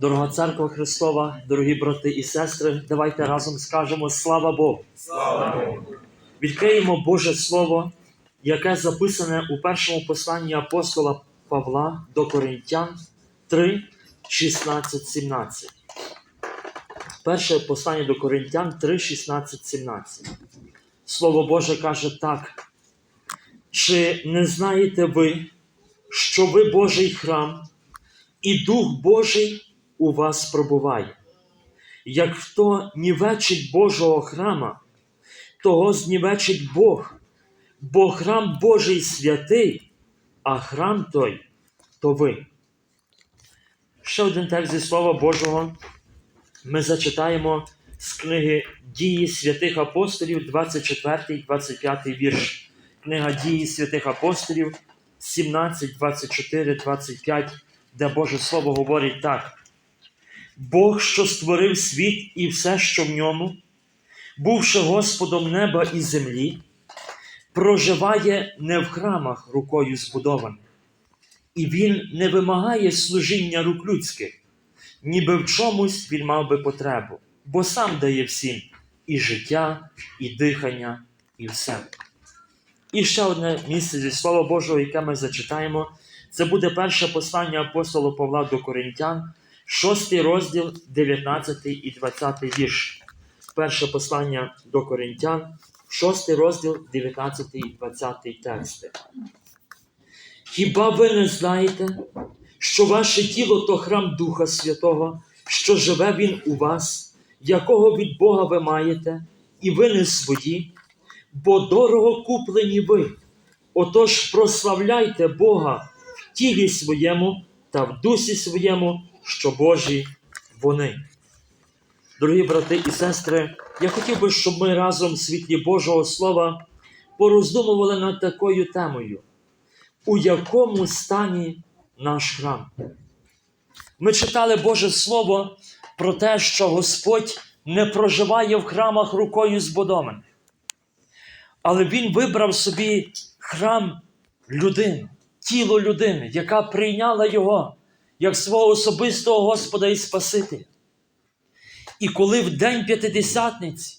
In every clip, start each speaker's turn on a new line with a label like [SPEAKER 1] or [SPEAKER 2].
[SPEAKER 1] Дорога церква Христова, дорогі брати і сестри, давайте разом скажемо слава Богу.
[SPEAKER 2] Слава Богу!
[SPEAKER 1] Відкриємо Боже Слово, яке записане у першому посланні апостола Павла до Коринтян 3, 16, 17. Перше послання до Коринтян 3, 16, 17. Слово Боже каже так. Чи не знаєте ви, що ви Божий храм, і Дух Божий у вас пробуває? Як хто нівечить Божого храма, того знівечить Бог, бо храм Божий святий, а храм той то ви. Ще один текст зі Слова Божого ми зачитаємо з книги Дії святих апостолів, 24, 25 вірш. Книга Дії святих апостолів, 17, 24, 25, де Боже Слово говорить так. Бог, що створив світ і все, що в ньому, бувши Господом неба і землі, проживає не в храмах рукою збудованих, і Він не вимагає служіння рук людських, ніби в чомусь він мав би потребу, бо сам дає всім і життя, і дихання, і все. І ще одне місце зі Слова Божого, яке ми зачитаємо, це буде перше послання апостола Павла до Коринтян, 6 розділ, 19 і 20 вірш перше послання до Коринтян, 6 розділ, 19 і 20 тексти. Хіба ви не знаєте, що ваше тіло то храм Духа Святого, що живе Він у вас, якого від Бога ви маєте, і ви не свої, бо дорого куплені ви. Отож прославляйте Бога в тілі своєму та в дусі своєму, що Божі вони. Дорогі брати і сестри, я хотів би, щоб ми разом в світлі Божого Слова пороздумували над такою темою, у якому стані наш храм. Ми читали Боже Слово про те, що Господь не проживає в храмах рукою збудованих, але Він вибрав собі храм людини, тіло людини, яка прийняла Його як свого особистого Господа і Спасителя. І коли в день П'ятидесятниці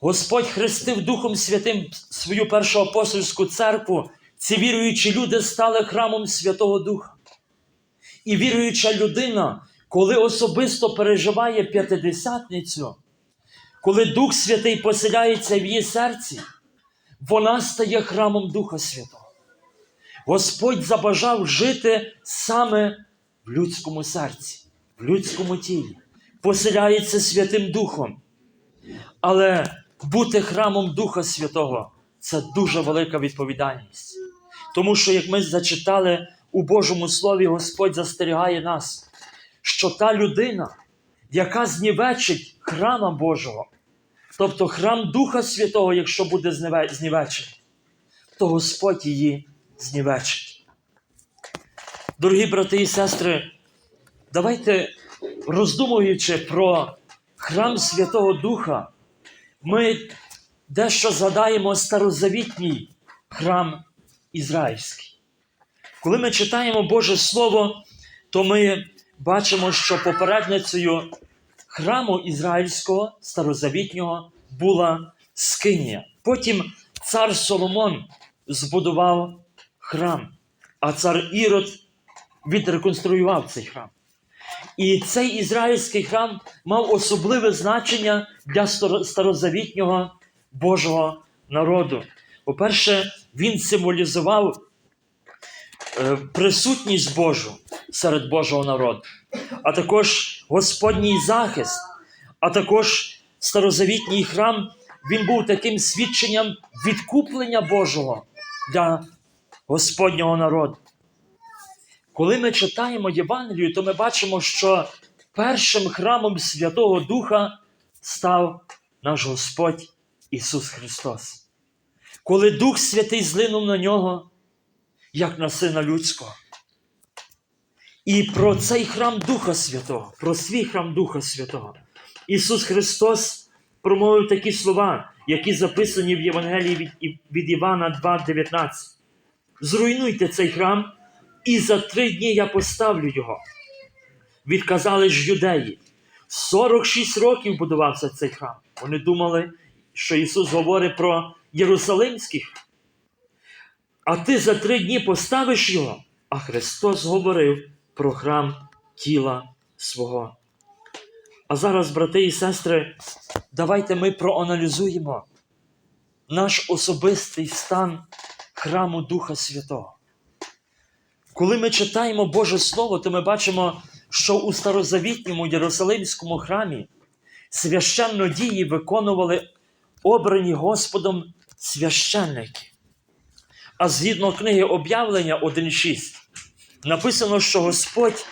[SPEAKER 1] Господь хрестив Духом Святим свою першу апостольську церкву, ці віруючі люди стали храмом Святого Духа. І віруюча людина, коли особисто переживає п'ятидесятницю, коли Дух Святий поселяється в її серці, вона стає храмом Духа Святого. Господь забажав жити саме в людському серці, в людському тілі поселяється Святим Духом. Але бути храмом Духа Святого це дуже велика відповідальність. Тому що, як ми зачитали у Божому Слові, Господь застерігає нас, що та людина, яка знівечить храма Божого, тобто храм Духа Святого, якщо буде знівечений, то Господь її знівечить. Дорогі брати і сестри, давайте роздумуючи про храм Святого Духа, ми дещо згадаємо старозавітній храм Ізраїльський. Коли ми читаємо Боже Слово, то ми бачимо, що попередницею храму ізраїльського старозавітнього була Скинія. Потім цар Соломон збудував храм, а цар Ірод відреконструював цей храм. І цей ізраїльський храм мав особливе значення для старозавітнього Божого народу. По-перше, він символізував е, присутність Божу серед Божого народу, а також Господній захист, а також старозавітній храм він був таким свідченням відкуплення Божого для Господнього народу. Коли ми читаємо Євангелію, то ми бачимо, що першим храмом Святого Духа став наш Господь Ісус Христос. Коли Дух Святий злинув на нього, як на Сина Людського. І про цей храм Духа Святого, про свій храм Духа Святого, Ісус Христос промовив такі слова, які записані в Євангелії від, Івана 2,19. Зруйнуйте цей храм і за три дні я поставлю його. відказали ж юдеї. 46 років будувався цей храм. Вони думали, що Ісус говорить про Єрусалимський. А ти за три дні поставиш його. А Христос говорив про храм тіла свого. А зараз, брати і сестри, давайте ми проаналізуємо наш особистий стан храму Духа Святого. Коли ми читаємо Боже Слово, то ми бачимо, що у старозавітньому Єрусалимському храмі священно дії виконували обрані Господом священники. А згідно книги об'явлення 1.6 написано, що Господь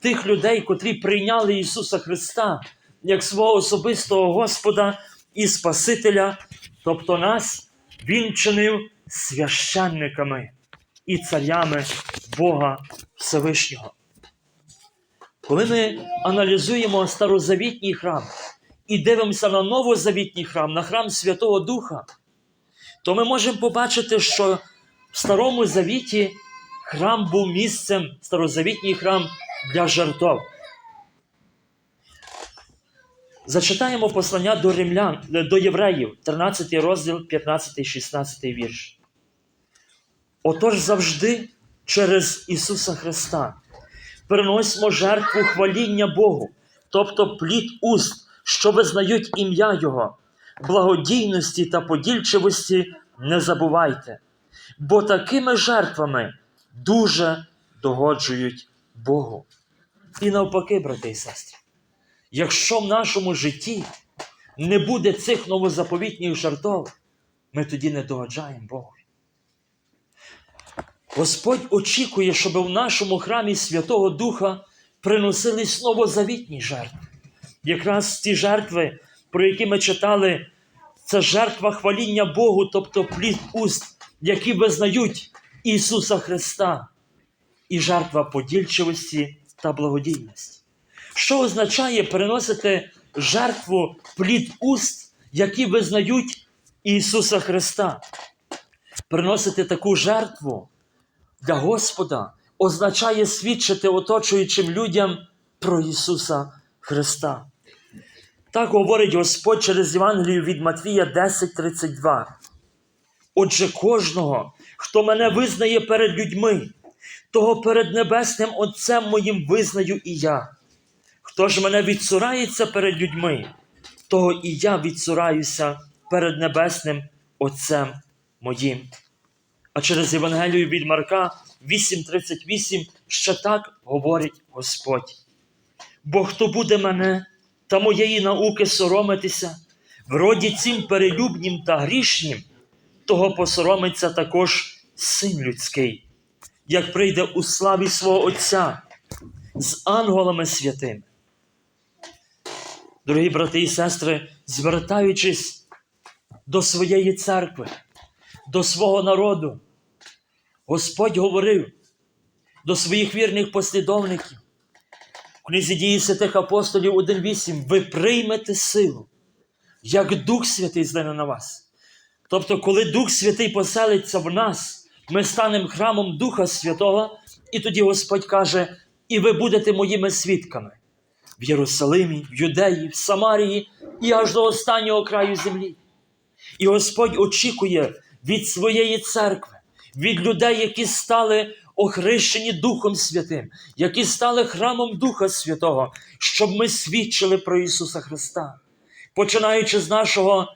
[SPEAKER 1] тих людей, котрі прийняли Ісуса Христа як свого особистого Господа і Спасителя, тобто нас, Він чинив священниками і царями Бога Всевишнього. Коли ми аналізуємо старозавітній храм і дивимося на новозавітній храм, на храм Святого Духа, то ми можемо побачити, що в Старому Завіті храм був місцем, старозавітній храм для жертв. Зачитаємо послання до римлян, до євреїв, 13 розділ, 15, 16 вірш. Отож завжди через Ісуса Христа приносимо жертву хваління Богу, тобто плід уст, що визнають ім'я Його, благодійності та подільчивості не забувайте, бо такими жертвами дуже догоджують Богу. І навпаки, брати і сестри, якщо в нашому житті не буде цих новозаповітніх жертв, ми тоді не догоджаємо Богу. Господь очікує, щоб в нашому храмі Святого Духа приносились новозавітні жертви. Якраз ті жертви, про які ми читали, це жертва хваління Богу, тобто плід уст, які визнають Ісуса Христа, і жертва подільчивості та благодійності. Що означає приносити жертву плід уст, які визнають Ісуса Христа? Приносити таку жертву для Господа означає свідчити оточуючим людям про Ісуса Христа. Так говорить Господь через Євангелію від Матвія 10:32. Отже, кожного, хто мене визнає перед людьми, того перед Небесним Отцем моїм визнаю і я. Хто ж мене відсурається перед людьми, того і я відсураюся перед Небесним Отцем моїм. А через Євангелію від Марка 8:38 ще так говорить Господь. Бо хто буде мене та моєї науки соромитися, в роді цим перелюбнім та грішнім, того посоромиться також син людський, як прийде у славі свого Отця з ангелами святими. Дорогі брати і сестри, звертаючись до своєї церкви, до свого народу, Господь говорив до своїх вірних послідовників. В книзі дії святих апостолів 1.8 ви приймете силу, як Дух Святий злине на вас. Тобто, коли Дух Святий поселиться в нас, ми станемо храмом Духа Святого, і тоді Господь каже: і ви будете моїми свідками в Єрусалимі, в Юдеї, в Самарії і аж до останнього краю землі. І Господь очікує від своєї церкви, від людей, які стали охрещені Духом Святим, які стали храмом Духа Святого, щоб ми свідчили про Ісуса Христа, починаючи з нашого,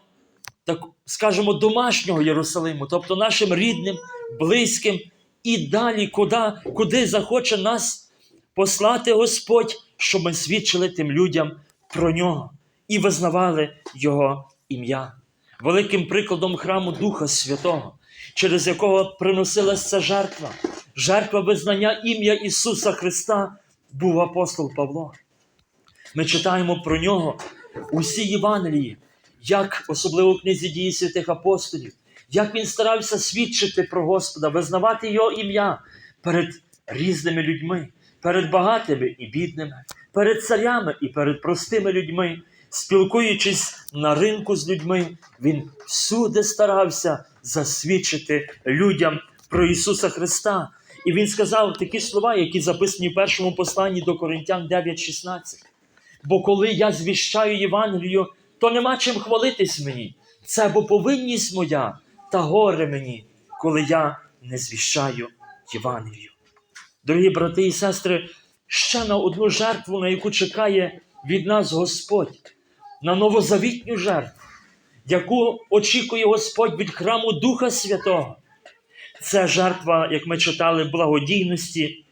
[SPEAKER 1] так скажімо, домашнього Єрусалиму, тобто нашим рідним, близьким, і далі, куди, куди захоче нас послати Господь, щоб ми свідчили тим людям про нього і визнавали Його ім'я. Великим прикладом храму Духа Святого, через якого приносилася жертва, жертва визнання ім'я Ісуса Христа, був апостол Павло. Ми читаємо про нього усі Євангелії, як особливо в книзі дії святих апостолів, як він старався свідчити про Господа, визнавати Його ім'я перед різними людьми, перед багатими і бідними, перед царями і перед простими людьми. Спілкуючись на ринку з людьми, він всюди старався засвідчити людям про Ісуса Христа. І він сказав такі слова, які записані в першому посланні до Коринтян 9:16. Бо коли я звіщаю Євангелію, то нема чим хвалитись мені. Це бо повинність моя та горе мені, коли я не звіщаю Євангелію. Дорогі брати і сестри, ще на одну жертву, на яку чекає від нас Господь, на новозавітню жертву, яку очікує Господь від храму Духа Святого. Це жертва, як ми читали, благодійності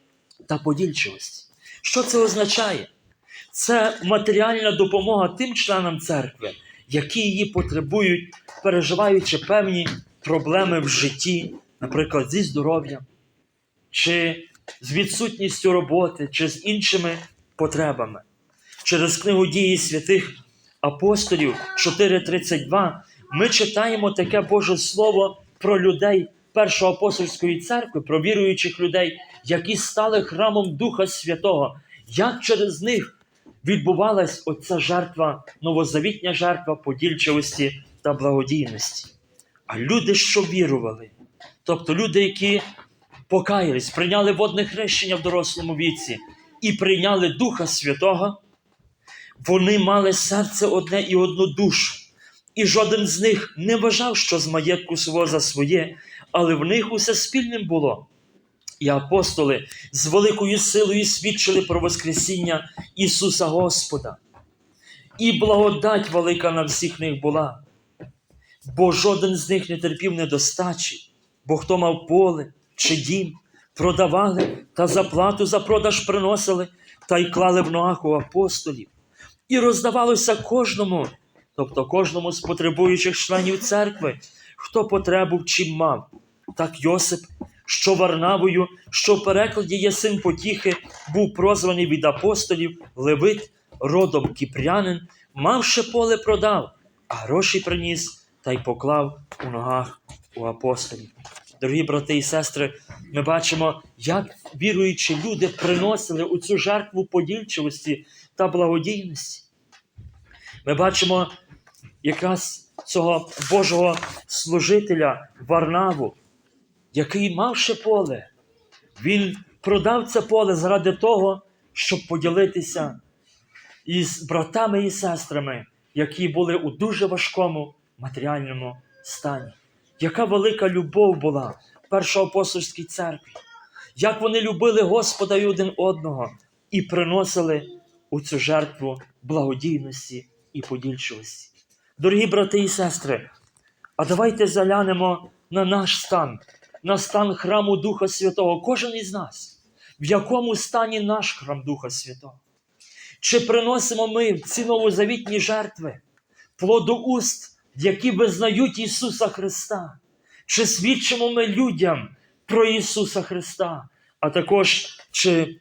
[SPEAKER 1] та подільчивості. Що це означає? Це матеріальна допомога тим членам церкви, які її потребують, переживаючи певні проблеми в житті, наприклад, зі здоров'ям, чи з відсутністю роботи, чи з іншими потребами. Через книгу дії святих апостолів 4.32 ми читаємо таке Боже Слово про людей Першої апостольської церкви, про віруючих людей, які стали храмом Духа Святого, як через них відбувалась оця жертва, новозавітня жертва подільчивості та благодійності. А люди, що вірували, тобто люди, які покаялись, прийняли водне хрещення в дорослому віці і прийняли Духа Святого, вони мали серце одне і одну душу. І жоден з них не вважав, що з маєтку свого за своє, але в них усе спільним було. І апостоли з великою силою свідчили про Воскресіння Ісуса Господа. І благодать велика на всіх них була, бо жоден з них не терпів недостачі, бо хто мав поле чи дім, продавали та заплату за продаж приносили та й клали в ногах у апостолів. І роздавалося кожному, тобто кожному з потребуючих членів церкви, хто потребу чим мав. Так Йосип, що Варнавою, що в перекладі є син потіхи, був прозваний від апостолів Левит, родом кіпрянин, мавши поле продав, а гроші приніс та й поклав у ногах у апостолів. Дорогі брати і сестри, ми бачимо, як віруючі люди приносили у цю жертву подільчивості та благодійності. Ми бачимо якраз цього Божого служителя Варнаву, який мавши поле, він продав це поле заради того, щоб поділитися із братами і сестрами, які були у дуже важкому матеріальному стані. Яка велика любов була в першоапостольській церкві, як вони любили Господа і один одного і приносили у цю жертву благодійності і подільчивості. Дорогі брати і сестри, а давайте заглянемо на наш стан, на стан храму Духа Святого, кожен із нас. В якому стані наш храм Духа Святого? Чи приносимо ми ці новозавітні жертви, плоду уст, які визнають Ісуса Христа? Чи свідчимо ми людям про Ісуса Христа, а також чи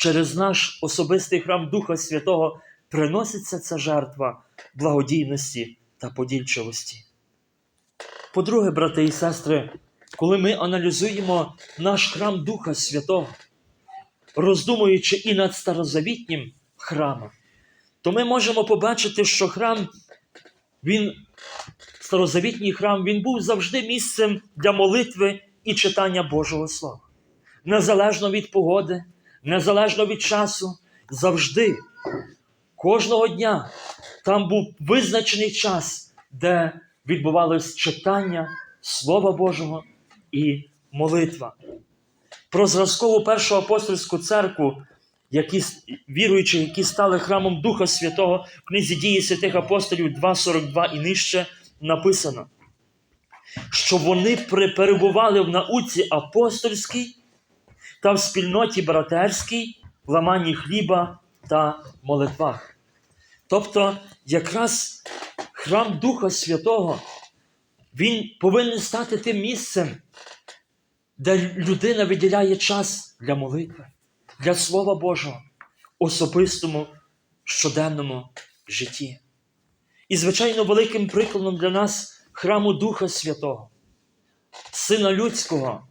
[SPEAKER 1] через наш особистий храм Духа Святого приноситься ця жертва благодійності та подільчивості? По-друге, брати і сестри, коли ми аналізуємо наш храм Духа Святого, роздумуючи і над старозавітнім храмом, то ми можемо побачити, що храм, він, старозавітній храм, він був завжди місцем для молитви і читання Божого Слова. Незалежно від погоди, незалежно від часу, завжди, кожного дня там був визначений час, де відбувалось читання Слова Божого і молитва. Про зразкову першу апостольську церкву, які, віруючи, які стали храмом Духа Святого, в книзі дії святих апостолів 2.42 і нижче написано, що вони перебували в науці апостольській та в спільноті братерській, в ламанні хліба та молитвах. Тобто, якраз храм Духа Святого, він повинен стати тим місцем, де людина виділяє час для молитви, для Слова Божого, особистому, щоденному житті. І, звичайно, великим прикладом для нас храму Духа Святого, Сина Людського,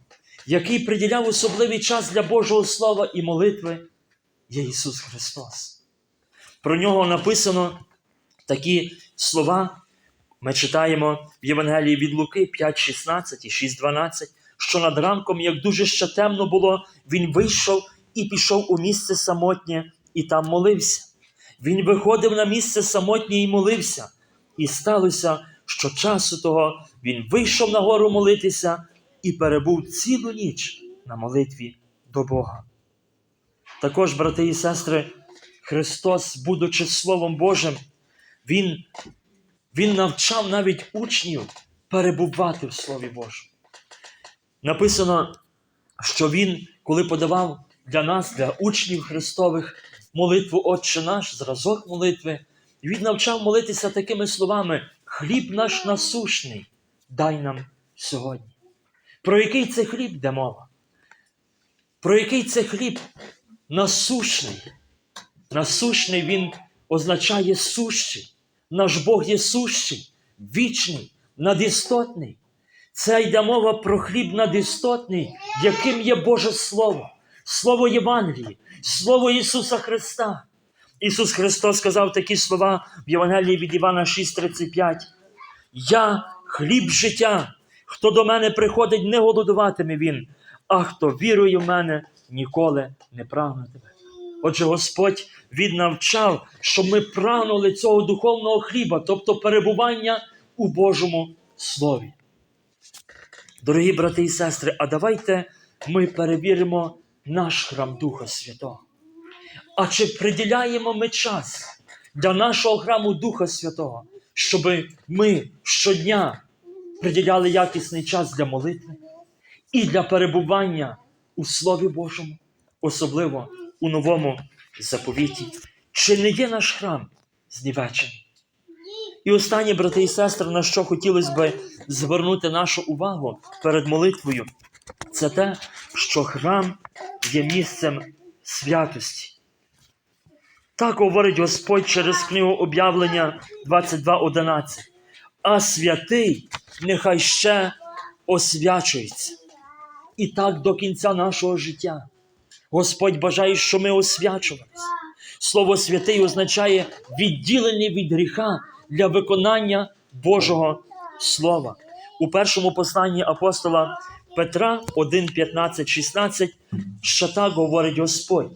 [SPEAKER 1] який приділяв особливий час для Божого Слова і молитви, є Ісус Христос. Про нього написано такі слова. Ми читаємо в Євангелії від Луки 5.16 і 6.12, що над ранком, як дуже ще темно було, він вийшов і пішов у місце самотнє і там молився. Він виходив на місце самотнє і молився. І сталося, що часу того він вийшов на гору молитися і перебув цілу ніч на молитві до Бога. Також, брати і сестри, Христос, будучи Словом Божим, Він, він навчав навіть учнів перебувати в Слові Божому. Написано, що Він, коли подавав для нас, для учнів Христових, молитву Отче наш, зразок молитви, Він навчав молитися такими словами: хліб наш насушний, дай нам сьогодні. Про який це хліб йде мова? Про який це хліб насушний? Насушний він означає сущий. Наш Бог є сущий, вічний, надістотний. Це йде мова про хліб надістотний, яким є Боже Слово, Слово Євангелії, Слово Ісуса Христа. Ісус Христос сказав такі слова в Євангелії від Івана 6:35. Я хліб життя. Хто до мене приходить, не голодуватиме він, а хто вірує в мене, ніколи не прагнутиме. Отже, Господь Він навчав, щоб ми прагнули цього духовного хліба, тобто перебування у Божому Слові. Дорогі брати і сестри, а давайте ми перевіримо наш храм Духа Святого. А чи приділяємо ми час для нашого храму Духа Святого, щоб ми щодня приділяли якісний час для молитви і для перебування у Слові Божому, особливо у новому заповіті? Чи не є наш храм знівечений? І останнє, брати і сестри, на що хотілося би звернути нашу увагу перед молитвою, це те, що храм є місцем святості. Так говорить Господь через книгу об'явлення 22.11. А святий нехай ще освячується. І так до кінця нашого життя. Господь бажає, щоб ми освячувалися. Слово святий означає відділення від гріха для виконання Божого Слова. У першому посланні апостола Петра 1, 15, 16 ще так говорить Господь.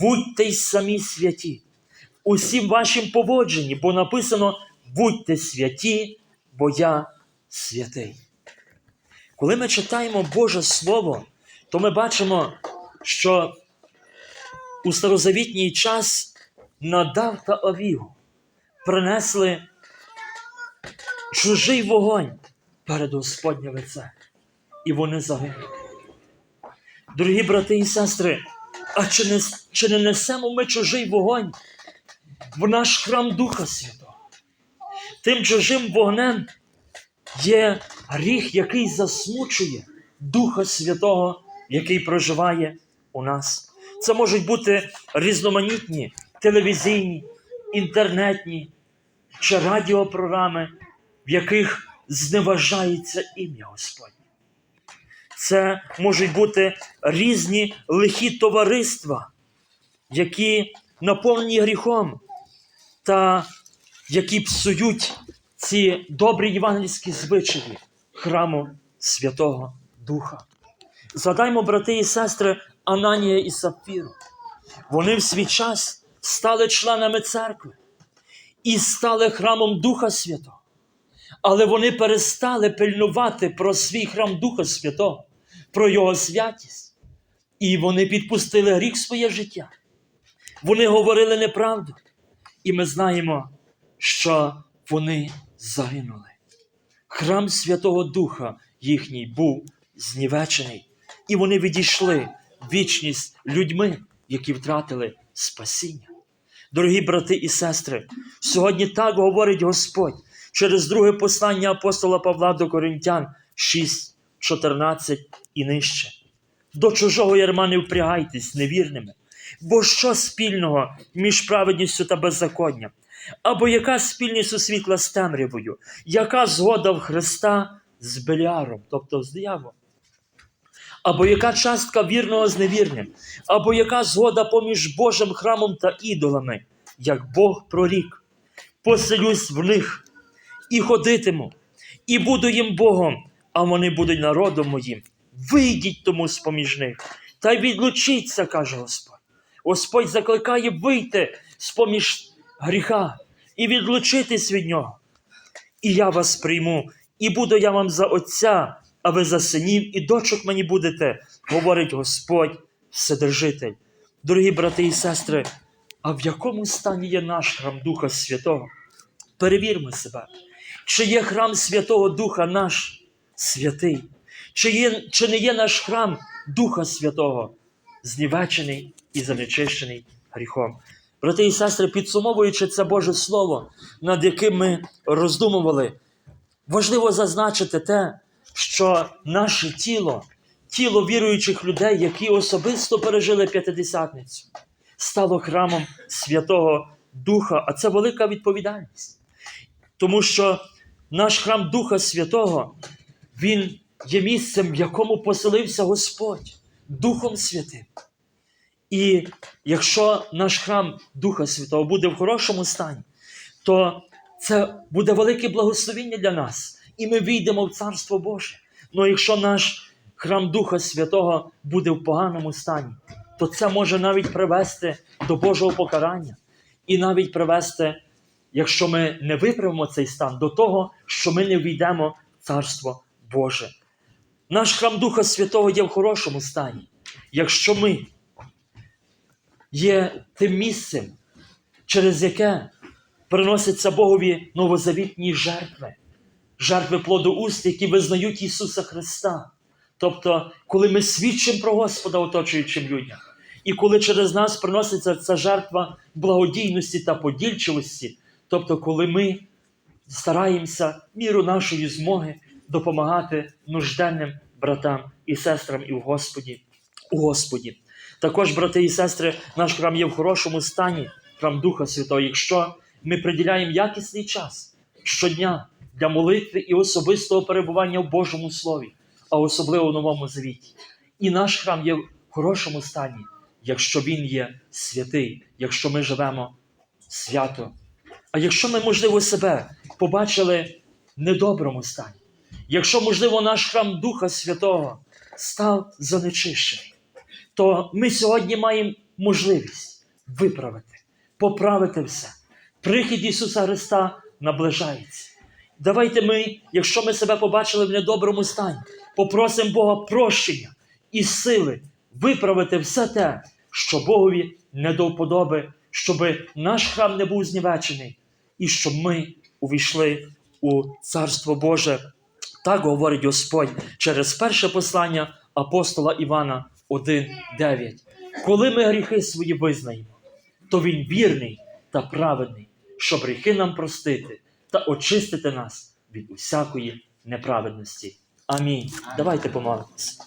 [SPEAKER 1] Будьте й самі святі, усім вашим поводженні, бо написано: будьте святі, бо я святий. Коли ми читаємо Боже Слово, то ми бачимо, що у старозавітній час Надав та Авігу принесли чужий вогонь перед Господнє лице, і вони загинули. Дорогі брати і сестри, а чи не, чи не несемо ми чужий вогонь в наш храм Духа Святого? Тим чужим вогнем є гріх, який засмучує Духа Святого, який проживає у нас. Це можуть бути різноманітні телевізійні, інтернетні чи радіопрограми, в яких зневажається ім'я Господнє. Це можуть бути різні лихі товариства, які наповнені гріхом та які псують ці добрі євангельські звичаї храму Святого Духа. Згадаймо, брати і сестри, Ананія і Сапфіру. Вони в свій час стали членами церкви і стали храмом Духа Святого. Але вони перестали пильнувати про свій храм Духа Святого, про Його святість. І вони підпустили гріх своє життя. Вони говорили неправду. І ми знаємо, що вони загинули. Храм Святого Духа їхній був знівечений, і вони відійшли вічність людьми, які втратили спасіння. Дорогі брати і сестри, сьогодні так говорить Господь через друге послання апостола Павла до Коринтян 6, 14 і нижче. До чужого ярма не впрягайтесь невірними, бо що спільного між праведністю та беззаконням? Або яка спільність у світла з темрявою, яка згода в Христа з Беляром, тобто з дияволом? Або яка частка вірного з невірним, або яка згода поміж Божим храмом та ідолами, як Бог прорік, поселюсь в них і ходитиму, і буду їм Богом, а вони будуть народом моїм. вийдіть тому з-поміж них, та й відлучіться, каже Господь. Господь закликає вийти з-поміж гріха і відлучитись від нього. І я вас прийму, і буду я вам за Отця, а ви за синів і дочок мені будете, говорить Господь Вседержитель. Дорогі брати і сестри, а в якому стані є наш храм Духа Святого? Перевірмо себе, чи є храм Святого Духа наш святий, чи, є, чи не є наш храм Духа Святого, знівечений і занечищений гріхом. Брати і сестри, підсумовуючи це Боже Слово, над яким ми роздумували, важливо зазначити те, що наше тіло, тіло віруючих людей, які особисто пережили п'ятидесятницю, стало храмом Святого Духа, а це велика відповідальність. Тому що наш храм Духа Святого, він є місцем, в якому поселився Господь Духом Святим. І якщо наш храм Духа Святого буде в хорошому стані, то це буде велике благословіння для нас, і ми війдемо в Царство Боже. Ну якщо наш храм Духа Святого буде в поганому стані, то це може навіть привести до Божого покарання, і навіть привести, якщо ми не виправимо цей стан, до того, що ми не війдемо в Царство Боже. Наш храм Духа Святого є в хорошому стані. Якщо ми є тим місцем, через яке приносяться Богові новозавітні жертви, жертви плоду уст, які визнають Ісуса Христа. Тобто, коли ми свідчимо про Господа оточуючим людям, і коли через нас приноситься ця жертва благодійності та подільчивості, тобто, коли ми стараємося міру нашої змоги допомагати нужденним братам і сестрам і в Господі, у Господі. Також, брати і сестри, наш храм є в хорошому стані, храм Духа Святого, якщо ми приділяємо якісний час щодня для молитви і особистого перебування в Божому Слові, а особливо в Новому Завіті. І наш храм є в хорошому стані, якщо він є святий, якщо ми живемо свято. А якщо ми, можливо, себе побачили в недоброму стані, якщо, можливо, наш храм Духа Святого став занечищений, то ми сьогодні маємо можливість виправити, поправити все. Прихід Ісуса Христа наближається. Давайте ми, якщо ми себе побачили в недоброму стані, попросимо Бога прощення і сили виправити все те, що Богові не до вподоби, щоб наш храм не був знівечений, і щоб ми увійшли у Царство Боже. Так говорить Господь через перше послання апостола Івана 1,9. Коли ми гріхи свої визнаємо, то Він вірний та праведний, щоб гріхи нам простити та очистити нас від усякої неправедності. Амінь. Давайте помолимося.